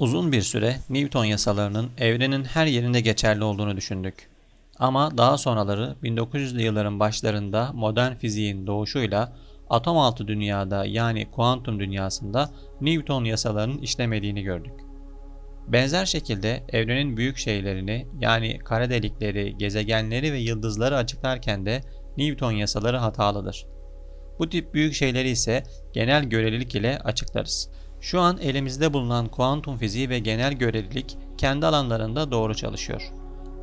Uzun bir süre Newton yasalarının evrenin her yerinde geçerli olduğunu düşündük. Ama daha sonraları 1900'lü yılların başlarında modern fiziğin doğuşuyla atom altı dünyada yani kuantum dünyasında Newton yasalarının işlemediğini gördük. Benzer şekilde evrenin büyük şeylerini yani kara delikleri, gezegenleri ve yıldızları açıklarken de Newton yasaları hatalıdır. Bu tip büyük şeyleri ise genel görelilik ile açıklarız. Şu an elimizde bulunan kuantum fiziği ve genel görelilik kendi alanlarında doğru çalışıyor.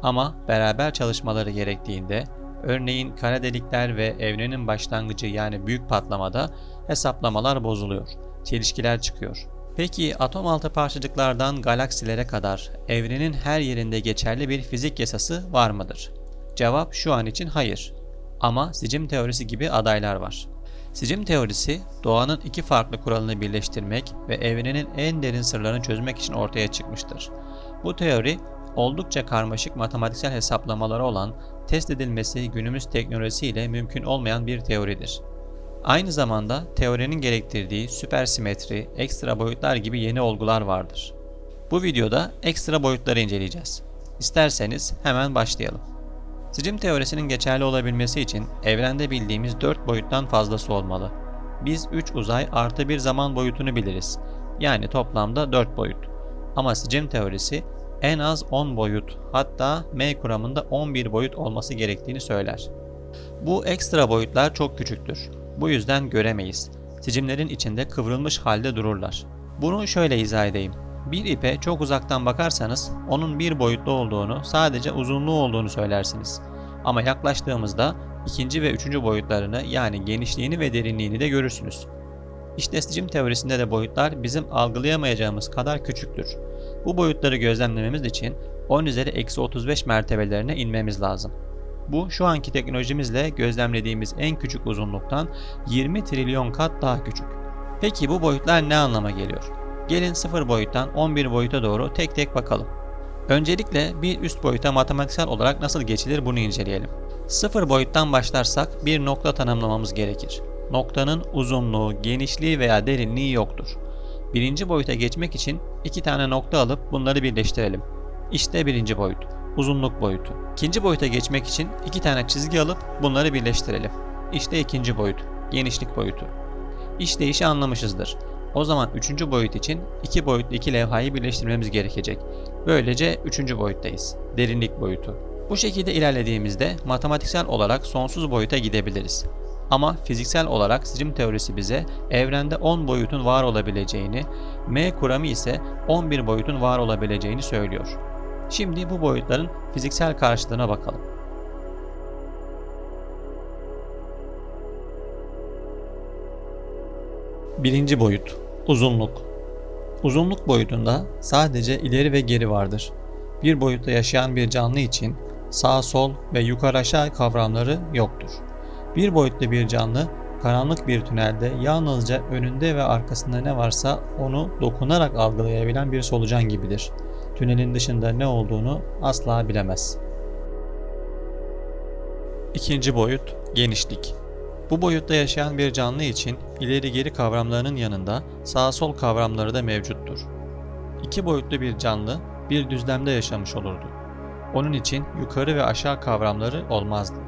Ama beraber çalışmaları gerektiğinde, örneğin kara delikler ve evrenin başlangıcı yani büyük patlamada hesaplamalar bozuluyor, çelişkiler çıkıyor. Peki atom altı parçacıklardan galaksilere kadar evrenin her yerinde geçerli bir fizik yasası var mıdır? Cevap şu an için hayır. Ama sicim teorisi gibi adaylar var. Sicim teorisi, doğanın iki farklı kuralını birleştirmek ve evrenin en derin sırlarını çözmek için ortaya çıkmıştır. Bu teori, oldukça karmaşık matematiksel hesaplamaları olan, test edilmesi günümüz teknolojisiyle mümkün olmayan bir teoridir. Aynı zamanda teorinin gerektirdiği süpersimetri, ekstra boyutlar gibi yeni olgular vardır. Bu videoda ekstra boyutları inceleyeceğiz. İsterseniz hemen başlayalım. Sicim teorisinin geçerli olabilmesi için evrende bildiğimiz 4 boyuttan fazlası olmalı. Biz 3 uzay artı bir zaman boyutunu biliriz. Yani toplamda 4 boyut. Ama sicim teorisi en az 10 boyut hatta M kuramında 11 boyut olması gerektiğini söyler. Bu ekstra boyutlar çok küçüktür. Bu yüzden göremeyiz. Sicimlerin içinde kıvrılmış halde dururlar. Bunu şöyle izah edeyim. Bir ipe çok uzaktan bakarsanız onun bir boyutlu olduğunu, sadece uzunluğu olduğunu söylersiniz. Ama yaklaştığımızda ikinci ve üçüncü boyutlarını yani genişliğini ve derinliğini de görürsünüz. İşte sicim teorisinde de boyutlar bizim algılayamayacağımız kadar küçüktür. Bu boyutları gözlemlememiz için 10 üzeri eksi 35 mertebelerine inmemiz lazım. Bu şu anki teknolojimizle gözlemlediğimiz en küçük uzunluktan 20 trilyon kat daha küçük. Peki bu boyutlar ne anlama geliyor? Gelin 0 boyuttan 11 boyuta doğru tek tek bakalım. Öncelikle bir üst boyuta matematiksel olarak nasıl geçilir bunu inceleyelim. 0 boyuttan başlarsak bir nokta tanımlamamız gerekir. Noktanın uzunluğu, genişliği veya derinliği yoktur. Birinci boyuta geçmek için iki tane nokta alıp bunları birleştirelim. İşte birinci boyut, uzunluk boyutu. İkinci boyuta geçmek için iki tane çizgi alıp bunları birleştirelim. İşte ikinci boyut, genişlik boyutu. İşleyişi anlamışızdır. O zaman üçüncü boyut için iki boyutlu iki levhayı birleştirmemiz gerekecek. Böylece üçüncü boyuttayız. Derinlik boyutu. Bu şekilde ilerlediğimizde matematiksel olarak sonsuz boyuta gidebiliriz. Ama fiziksel olarak sicim teorisi bize evrende 10 boyutun var olabileceğini, M kuramı ise 11 boyutun var olabileceğini söylüyor. Şimdi bu boyutların fiziksel karşılığına bakalım. Birinci boyut Uzunluk Uzunluk boyutunda sadece ileri ve geri vardır. Bir boyutta yaşayan bir canlı için sağ sol ve yukarı aşağı kavramları yoktur. Bir boyutlu bir canlı karanlık bir tünelde yalnızca önünde ve arkasında ne varsa onu dokunarak algılayabilen bir solucan gibidir. Tünelin dışında ne olduğunu asla bilemez. İkinci boyut genişlik. Bu boyutta yaşayan bir canlı için ileri geri kavramlarının yanında sağ sol kavramları da mevcuttur. İki boyutlu bir canlı bir düzlemde yaşamış olurdu. Onun için yukarı ve aşağı kavramları olmazdı.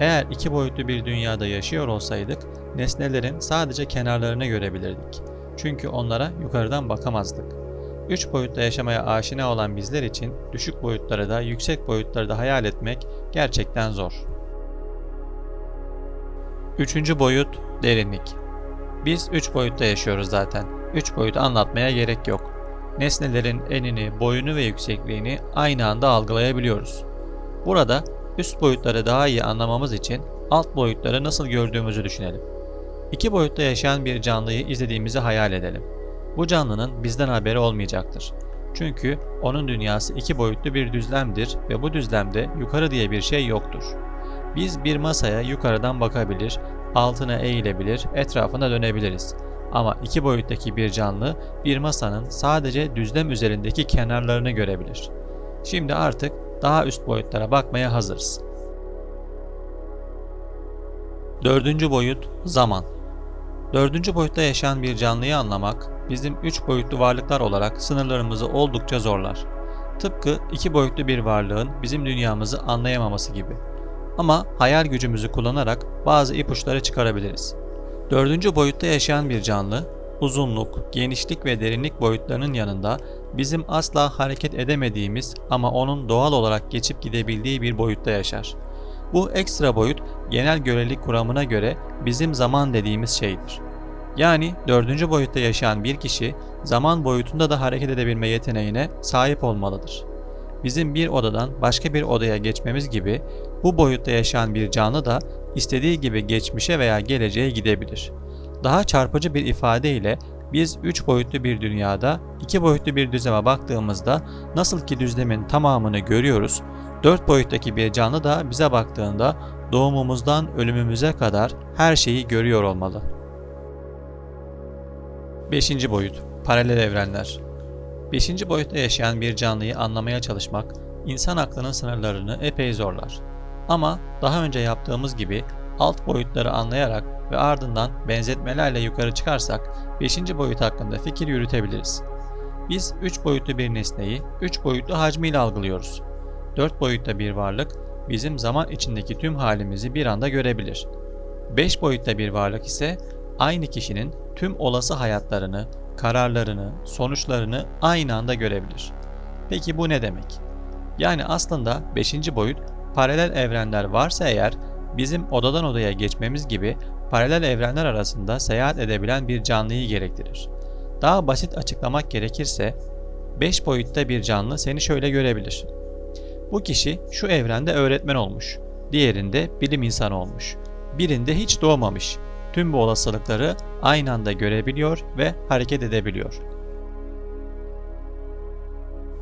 Eğer iki boyutlu bir dünyada yaşıyor olsaydık nesnelerin sadece kenarlarını görebilirdik. Çünkü onlara yukarıdan bakamazdık. Üç boyutta yaşamaya aşina olan bizler için düşük boyutları da yüksek boyutları da hayal etmek gerçekten zor. Üçüncü boyut derinlik. Biz üç boyutta yaşıyoruz zaten. Üç boyutu anlatmaya gerek yok. Nesnelerin enini, boyunu ve yüksekliğini aynı anda algılayabiliyoruz. Burada üst boyutları daha iyi anlamamız için alt boyutları nasıl gördüğümüzü düşünelim. İki boyutta yaşayan bir canlıyı izlediğimizi hayal edelim. Bu canlının bizden haberi olmayacaktır. Çünkü onun dünyası iki boyutlu bir düzlemdir ve bu düzlemde yukarı diye bir şey yoktur. Biz bir masaya yukarıdan bakabilir, altına eğilebilir, etrafına dönebiliriz. Ama iki boyuttaki bir canlı bir masanın sadece düzlem üzerindeki kenarlarını görebilir. Şimdi artık daha üst boyutlara bakmaya hazırız. Dördüncü boyut zaman. Dördüncü boyutta yaşayan bir canlıyı anlamak, bizim 3 boyutlu varlıklar olarak sınırlarımızı oldukça zorlar. Tıpkı 2 boyutlu bir varlığın bizim dünyamızı anlayamaması gibi. Ama hayal gücümüzü kullanarak bazı ipuçları çıkarabiliriz. Dördüncü boyutta yaşayan bir canlı, uzunluk, genişlik ve derinlik boyutlarının yanında bizim asla hareket edemediğimiz ama onun doğal olarak geçip gidebildiği bir boyutta yaşar. Bu ekstra boyut genel görelilik kuramına göre bizim zaman dediğimiz şeydir. Yani dördüncü boyutta yaşayan bir kişi zaman boyutunda da hareket edebilme yeteneğine sahip olmalıdır. Bizim bir odadan başka bir odaya geçmemiz gibi bu boyutta yaşayan bir canlı da istediği gibi geçmişe veya geleceğe gidebilir. Daha çarpıcı bir ifadeyle biz 3 boyutlu bir dünyada 2 boyutlu bir düzleme baktığımızda nasıl ki düzlemin tamamını görüyoruz, 4 boyuttaki bir canlı da bize baktığında doğumumuzdan ölümümüze kadar her şeyi görüyor olmalı. 5. boyut Paralel evrenler 5. boyutta yaşayan bir canlıyı anlamaya çalışmak insan aklının sınırlarını epey zorlar. Ama daha önce yaptığımız gibi alt boyutları anlayarak ve ardından benzetmelerle yukarı çıkarsak 5. boyut hakkında fikir yürütebiliriz. Biz 3 boyutlu bir nesneyi 3 boyutlu hacmiyle algılıyoruz. 4 boyutta bir varlık bizim zaman içindeki tüm halimizi bir anda görebilir. 5 boyutta bir varlık ise aynı kişinin tüm olası hayatlarını, kararlarını, sonuçlarını aynı anda görebilir. Peki bu ne demek? Yani aslında 5. boyut paralel evrenler varsa eğer bizim odadan odaya geçmemiz gibi paralel evrenler arasında seyahat edebilen bir canlıyı gerektirir. Daha basit açıklamak gerekirse 5 boyutta bir canlı seni şöyle görebilir. Bu kişi şu evrende öğretmen olmuş, diğerinde bilim insanı olmuş, birinde hiç doğmamış. Tüm bu olasılıkları aynı anda görebiliyor ve hareket edebiliyor.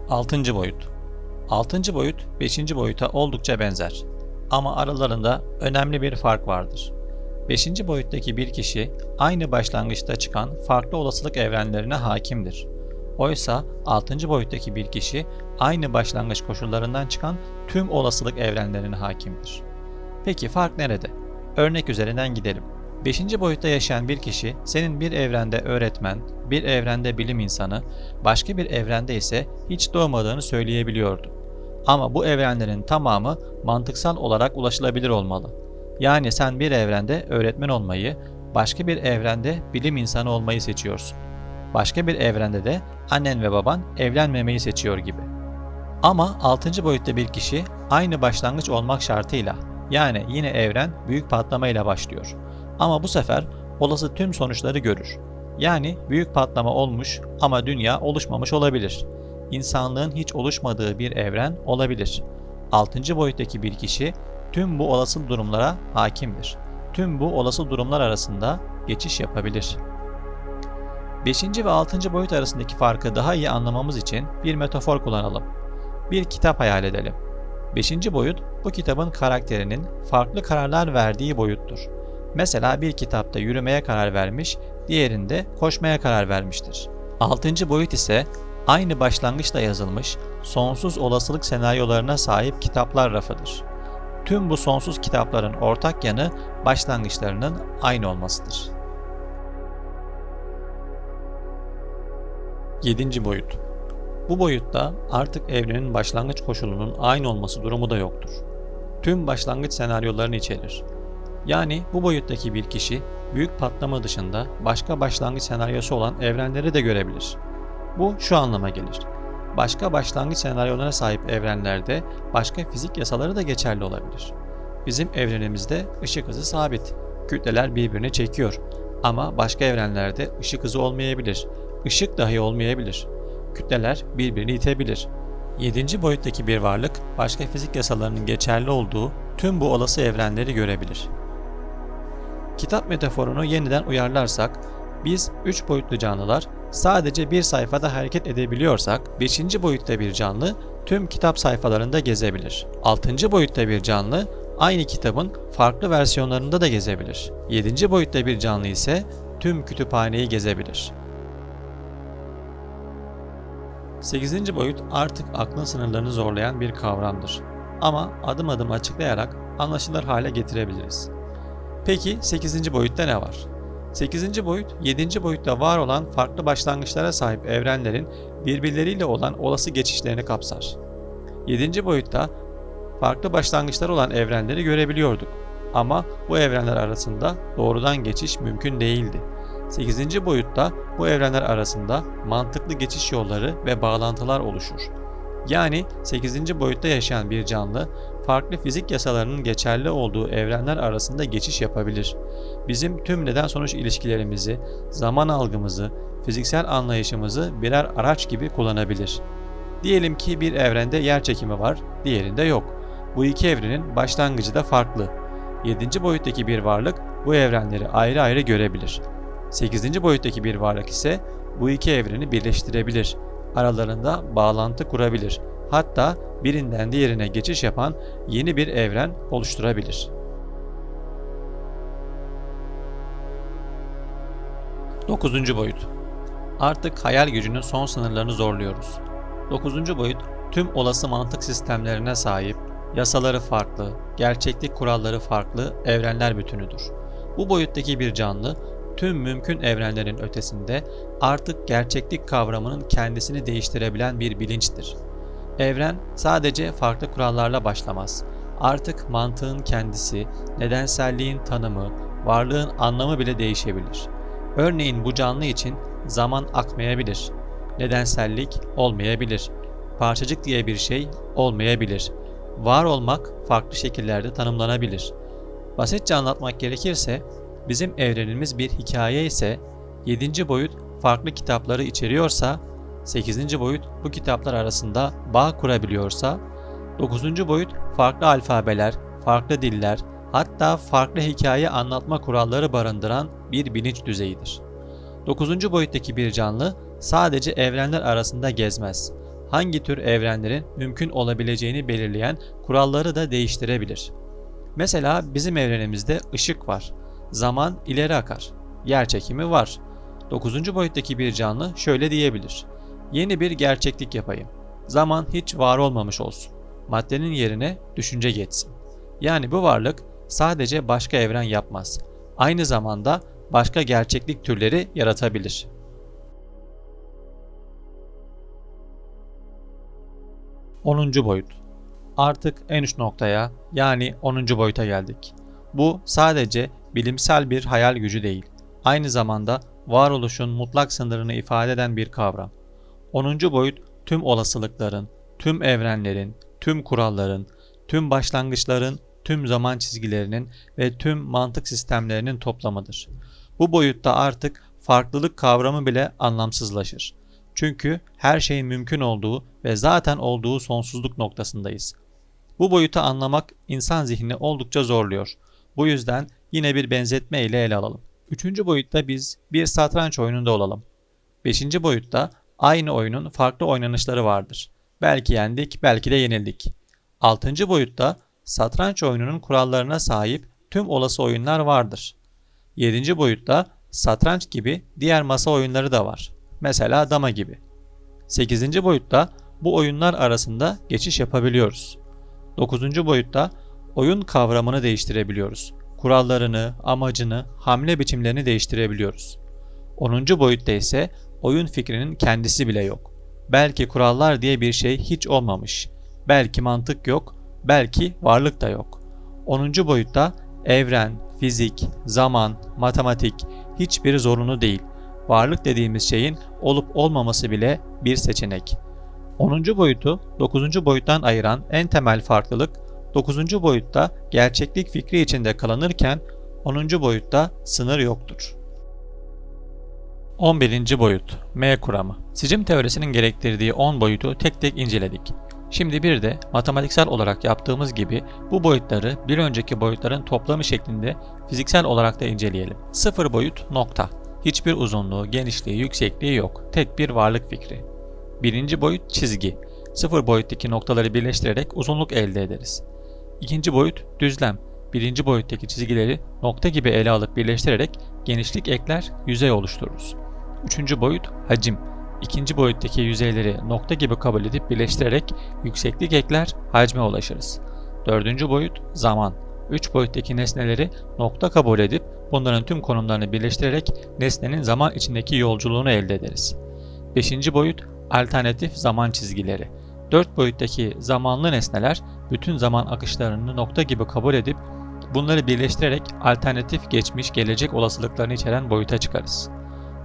6. boyut 6. boyut 5. boyuta oldukça benzer. Ama aralarında önemli bir fark vardır. 5. boyuttaki bir kişi aynı başlangıçta çıkan farklı olasılık evrenlerine hakimdir. Oysa 6. boyuttaki bir kişi aynı başlangıç koşullarından çıkan tüm olasılık evrenlerine hakimdir. Peki fark nerede? Örnek üzerinden gidelim. 5. boyutta yaşayan bir kişi senin bir evrende öğretmen, bir evrende bilim insanı, başka bir evrende ise hiç doğmadığını söyleyebiliyordu. Ama bu evrenlerin tamamı mantıksal olarak ulaşılabilir olmalı. Yani sen bir evrende öğretmen olmayı, başka bir evrende bilim insanı olmayı seçiyorsun. Başka bir evrende de annen ve baban evlenmemeyi seçiyor gibi. Ama 6. boyutta bir kişi aynı başlangıç olmak şartıyla yani yine evren büyük patlamayla başlıyor. Ama bu sefer olası tüm sonuçları görür. Yani büyük patlama olmuş ama dünya oluşmamış olabilir. İnsanlığın hiç oluşmadığı bir evren olabilir. 6. boyuttaki bir kişi tüm bu olası durumlara hakimdir. Tüm bu olası durumlar arasında geçiş yapabilir. 5. ve 6. boyut arasındaki farkı daha iyi anlamamız için bir metafor kullanalım. Bir kitap hayal edelim. 5. boyut bu kitabın karakterinin farklı kararlar verdiği boyuttur. Mesela bir kitapta yürümeye karar vermiş, diğerinde koşmaya karar vermiştir. 6. boyut ise aynı başlangıçla yazılmış sonsuz olasılık senaryolarına sahip kitaplar rafıdır. Tüm bu sonsuz kitapların ortak yanı başlangıçlarının aynı olmasıdır. 7. boyut Bu boyutta artık evrenin başlangıç koşulunun aynı olması durumu da yoktur. Tüm başlangıç senaryolarını içerir. Yani bu boyuttaki bir kişi büyük patlama dışında başka başlangıç senaryosu olan evrenleri de görebilir. Bu şu anlama gelir. Başka başlangıç senaryolarına sahip evrenlerde başka fizik yasaları da geçerli olabilir. Bizim evrenimizde ışık hızı sabit. Kütleler birbirini çekiyor. Ama başka evrenlerde ışık hızı olmayabilir. Işık dahi olmayabilir. Kütleler birbirini itebilir. 7. boyuttaki bir varlık başka fizik yasalarının geçerli olduğu tüm bu olası evrenleri görebilir. Kitap metaforunu yeniden uyarlarsak, biz 3 boyutlu canlılar sadece bir sayfada hareket edebiliyorsak, 5. boyutta bir canlı tüm kitap sayfalarında gezebilir. 6. boyutta bir canlı aynı kitabın farklı versiyonlarında da gezebilir. 7. boyutta bir canlı ise tüm kütüphaneyi gezebilir. 8. boyut artık aklın sınırlarını zorlayan bir kavramdır. Ama adım adım açıklayarak anlaşılır hale getirebiliriz. Peki 8. boyutta ne var? 8. boyut, 7. boyutta var olan farklı başlangıçlara sahip evrenlerin birbirleriyle olan olası geçişlerini kapsar. 7. boyutta farklı başlangıçlar olan evrenleri görebiliyorduk. Ama bu evrenler arasında doğrudan geçiş mümkün değildi. 8. boyutta bu evrenler arasında mantıklı geçiş yolları ve bağlantılar oluşur. Yani 8. boyutta yaşayan bir canlı farklı fizik yasalarının geçerli olduğu evrenler arasında geçiş yapabilir. Bizim tüm neden sonuç ilişkilerimizi, zaman algımızı, fiziksel anlayışımızı birer araç gibi kullanabilir. Diyelim ki bir evrende yer çekimi var, diğerinde yok. Bu iki evrenin başlangıcı da farklı. 7. boyuttaki bir varlık bu evrenleri ayrı ayrı görebilir. 8. boyuttaki bir varlık ise bu iki evreni birleştirebilir. Aralarında bağlantı kurabilir. Hatta birinden diğerine geçiş yapan yeni bir evren oluşturabilir. 9. boyut Artık hayal gücünün son sınırlarını zorluyoruz. 9. boyut tüm olası mantık sistemlerine sahip, yasaları farklı, gerçeklik kuralları farklı evrenler bütünüdür. Bu boyuttaki bir canlı tüm mümkün evrenlerin ötesinde artık gerçeklik kavramının kendisini değiştirebilen bir bilinçtir. Evren sadece farklı kurallarla başlamaz. Artık mantığın kendisi, nedenselliğin tanımı, varlığın anlamı bile değişebilir. Örneğin bu canlı için zaman akmayabilir. Nedensellik olmayabilir. Parçacık diye bir şey olmayabilir. Var olmak farklı şekillerde tanımlanabilir. Basitçe anlatmak gerekirse bizim evrenimiz bir hikaye ise 7. boyut farklı kitapları içeriyorsa 8. boyut bu kitaplar arasında bağ kurabiliyorsa 9. boyut farklı alfabeler, farklı diller, hatta farklı hikaye anlatma kuralları barındıran bir bilinç düzeyidir. 9. boyuttaki bir canlı sadece evrenler arasında gezmez. Hangi tür evrenlerin mümkün olabileceğini belirleyen kuralları da değiştirebilir. Mesela bizim evrenimizde ışık var. Zaman ileri akar. Yer çekimi var. 9. boyuttaki bir canlı şöyle diyebilir. Yeni bir gerçeklik yapayım. Zaman hiç var olmamış olsun. Maddenin yerine düşünce geçsin. Yani bu varlık sadece başka evren yapmaz. Aynı zamanda başka gerçeklik türleri yaratabilir. Onuncu boyut. Artık en üst noktaya yani 10. boyuta geldik. Bu sadece bilimsel bir hayal gücü değil. Aynı zamanda varoluşun mutlak sınırını ifade eden bir kavram. 10. boyut tüm olasılıkların, tüm evrenlerin, tüm kuralların, tüm başlangıçların, tüm zaman çizgilerinin ve tüm mantık sistemlerinin toplamıdır. Bu boyutta artık farklılık kavramı bile anlamsızlaşır. Çünkü her şeyin mümkün olduğu ve zaten olduğu sonsuzluk noktasındayız. Bu boyutu anlamak insan zihnini oldukça zorluyor. Bu yüzden yine bir benzetme ile ele alalım. Üçüncü boyutta biz bir satranç oyununda olalım. Beşinci boyutta aynı oyunun farklı oynanışları vardır. Belki yendik, belki de yenildik. Altıncı boyutta satranç oyununun kurallarına sahip tüm olası oyunlar vardır. Yedinci boyutta satranç gibi diğer masa oyunları da var. Mesela dama gibi. Sekizinci boyutta bu oyunlar arasında geçiş yapabiliyoruz. Dokuzuncu boyutta oyun kavramını değiştirebiliyoruz. Kurallarını, amacını, hamle biçimlerini değiştirebiliyoruz. 10. boyutta ise oyun fikrinin kendisi bile yok. Belki kurallar diye bir şey hiç olmamış. Belki mantık yok, belki varlık da yok. 10. boyutta evren, fizik, zaman, matematik hiçbiri zorunlu değil. Varlık dediğimiz şeyin olup olmaması bile bir seçenek. 10. boyutu 9. boyuttan ayıran en temel farklılık 9. boyutta gerçeklik fikri içinde kalınırken 10. boyutta sınır yoktur. 11. boyut M kuramı. Sicim teorisinin gerektirdiği 10 boyutu tek tek inceledik. Şimdi bir de matematiksel olarak yaptığımız gibi bu boyutları bir önceki boyutların toplamı şeklinde fiziksel olarak da inceleyelim. 0 boyut nokta. Hiçbir uzunluğu, genişliği, yüksekliği yok. Tek bir varlık fikri. Birinci boyut çizgi. Sıfır boyuttaki noktaları birleştirerek uzunluk elde ederiz. İkinci boyut düzlem. Birinci boyuttaki çizgileri nokta gibi ele alıp birleştirerek genişlik ekler, yüzey oluştururuz. Üçüncü boyut hacim. İkinci boyuttaki yüzeyleri nokta gibi kabul edip birleştirerek yükseklik ekler, hacme ulaşırız. Dördüncü boyut zaman. Üç boyuttaki nesneleri nokta kabul edip bunların tüm konumlarını birleştirerek nesnenin zaman içindeki yolculuğunu elde ederiz. 5. boyut alternatif zaman çizgileri. 4 boyuttaki zamanlı nesneler bütün zaman akışlarını nokta gibi kabul edip bunları birleştirerek alternatif geçmiş gelecek olasılıklarını içeren boyuta çıkarız.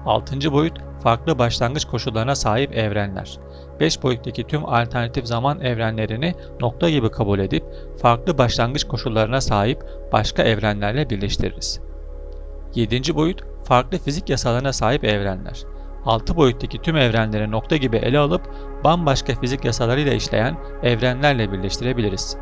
6. boyut farklı başlangıç koşullarına sahip evrenler. 5 boyuttaki tüm alternatif zaman evrenlerini nokta gibi kabul edip farklı başlangıç koşullarına sahip başka evrenlerle birleştiririz. 7. boyut farklı fizik yasalarına sahip evrenler. 6 boyuttaki tüm evrenleri nokta gibi ele alıp bambaşka fizik yasalarıyla işleyen evrenlerle birleştirebiliriz.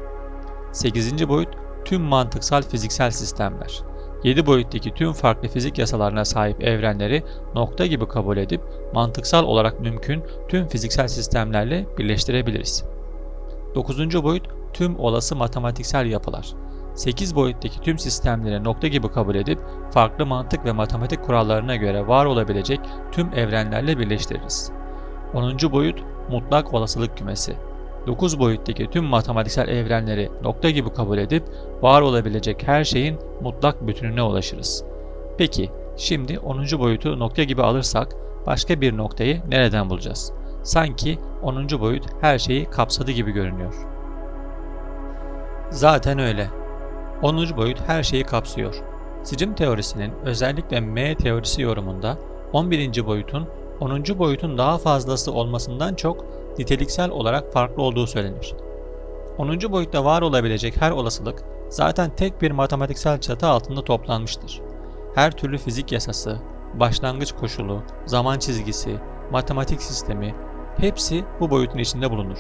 8. boyut tüm mantıksal fiziksel sistemler. 7 boyuttaki tüm farklı fizik yasalarına sahip evrenleri nokta gibi kabul edip mantıksal olarak mümkün tüm fiziksel sistemlerle birleştirebiliriz. 9. boyut tüm olası matematiksel yapılar. 8 boyuttaki tüm sistemleri nokta gibi kabul edip farklı mantık ve matematik kurallarına göre var olabilecek tüm evrenlerle birleştiririz. 10. boyut mutlak olasılık kümesi. 9 boyuttaki tüm matematiksel evrenleri nokta gibi kabul edip var olabilecek her şeyin mutlak bütününe ulaşırız. Peki, şimdi 10. boyutu nokta gibi alırsak başka bir noktayı nereden bulacağız? Sanki 10. boyut her şeyi kapsadı gibi görünüyor. Zaten öyle. 10. boyut her şeyi kapsıyor. Sicim teorisinin özellikle M teorisi yorumunda 11. boyutun 10. boyutun daha fazlası olmasından çok niteliksel olarak farklı olduğu söylenir. 10. boyutta var olabilecek her olasılık zaten tek bir matematiksel çatı altında toplanmıştır. Her türlü fizik yasası, başlangıç koşulu, zaman çizgisi, matematik sistemi hepsi bu boyutun içinde bulunur.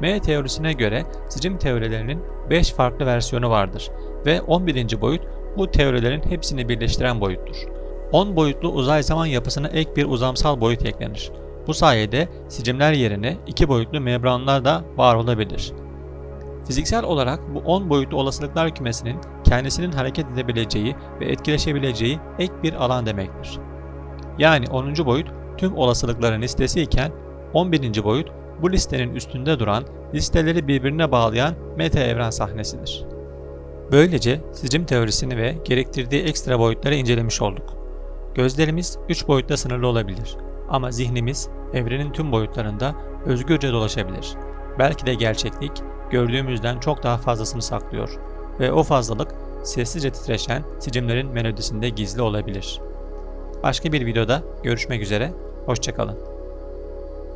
M teorisine göre sicim teorilerinin 5 farklı versiyonu vardır ve 11. boyut bu teorilerin hepsini birleştiren boyuttur. 10 boyutlu uzay zaman yapısına ek bir uzamsal boyut eklenir. Bu sayede sicimler yerine 2 boyutlu membranlar da var olabilir. Fiziksel olarak bu 10 boyutlu olasılıklar kümesinin kendisinin hareket edebileceği ve etkileşebileceği ek bir alan demektir. Yani 10. boyut tüm olasılıkların listesi iken 11. boyut bu listenin üstünde duran, listeleri birbirine bağlayan meta evren sahnesidir. Böylece sicim teorisini ve gerektirdiği ekstra boyutları incelemiş olduk. Gözlerimiz 3 boyutta sınırlı olabilir ama zihnimiz evrenin tüm boyutlarında özgürce dolaşabilir. Belki de gerçeklik gördüğümüzden çok daha fazlasını saklıyor ve o fazlalık sessizce titreşen sicimlerin melodisinde gizli olabilir. Başka bir videoda görüşmek üzere, hoşçakalın.